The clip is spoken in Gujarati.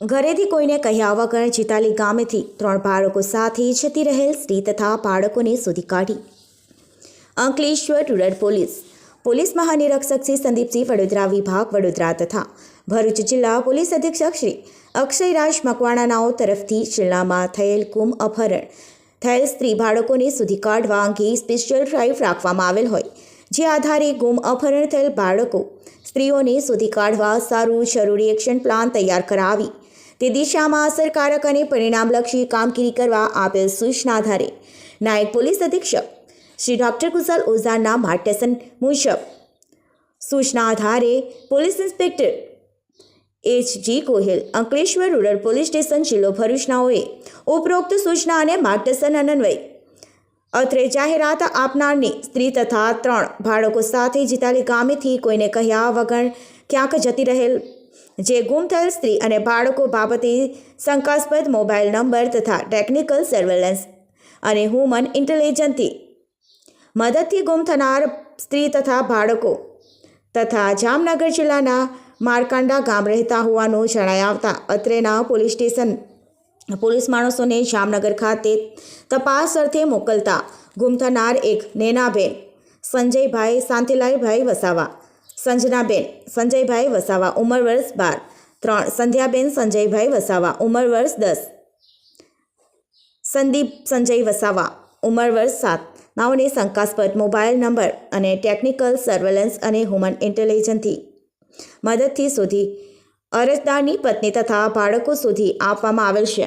ઘરેથી કોઈને કહ્યા વગર ચિતાલી ગામેથી ત્રણ બાળકો સાથે જતી રહેલ સ્ત્રી તથા બાળકોને શોધી કાઢી. Ankleshwar rural police. પોલીસ મહાનિરીક્ષક શ્રી સંદીપસિંહ વડોદરા વિભાગ વડોદરા તથા ભરૂચ જિલ્લા પોલીસ અધિક્ષક શ્રી અક્ષયરાજ મકવાણાનાઓ તરફથી જિલ્લામાં થયેલ ગુમ અપહરણ થયેલ સ્ત્રી બાળકોને શોધી કાઢવા અંગે સ્પેશિયલ ડ્રાઈવ રાખવામાં આવેલ હોય, જે આધારે ગુમ અપહરણ થયેલ બાળકો સ્ત્રીઓને શોધી કાઢવા સારું જરૂરી એક્શન પ્લાન તૈયાર કરાવી તે દિશામાં અસરકારક અને પરિણામલક્ષી કામગીરી કરવા આપેલ સૂચના આધારે. નાયબ પોલીસ અધિક્ષક શ્રી ડૉક્ટર કુશલ ઓઝાના માર્ગદર્શન મુજબ સૂચના આધારે police inspector H G Gohil, Ankleshwar rural police station જિલ્લો ભરૂચનાઓએ ઉપરોક્ત સૂચના અને માર્ગદર્શન અનન્વય અત્રે જાહેરાત આપનારની સ્ત્રી તથા ત્રણ બાળકો સાથે જીતાલી ગામેથી કોઈને કહ્યા વગર ક્યાંક જતી રહેલ જે ગુમ થયેલ સ્ત્રી અને બાળકો બાબતે શંકાસ્પદ મોબાઈલ નંબર તથા ટેકનિકલ સર્વેલન્સ અને હ્યુમન ઇન્ટેલિજન્સથી મદદથી ગુમ થનાર સ્ત્રી તથા બાળકો તથા જામનગર જિલ્લાના મારકાંડા ગામ રહેતા હોવાનું જણાઈ આવતા અત્રેના પોલીસ સ્ટેશન પોલીસ માણસોને જામનગર ખાતે તપાસ અર્થે મોકલતા ગુમ થનાર એક નેનાબેન સંજયભાઈ, શાંતિલાલભાઈ વસાવા સંજનાબેન, સંજયભાઈ વસાવા, ઉંમર વર્ષ બાર. ત્રણ, સંધ્યાબેન, સંજયભાઈ વસાવા, ઉંમર વર્ષ દસ. સંદીપ, સંજય વસાવા, ઉંમર વર્ષ સાત. નાઓને શંકાસ્પદ મોબાઈલ નંબર અને ટેકનિકલ સર્વેલન્સ અને હ્યુમન ઇન્ટેલિજન્સથી મદદથી શોધી અરજદારની પત્ની તથા બાળકો સુધી આપવામાં આવેલ છે.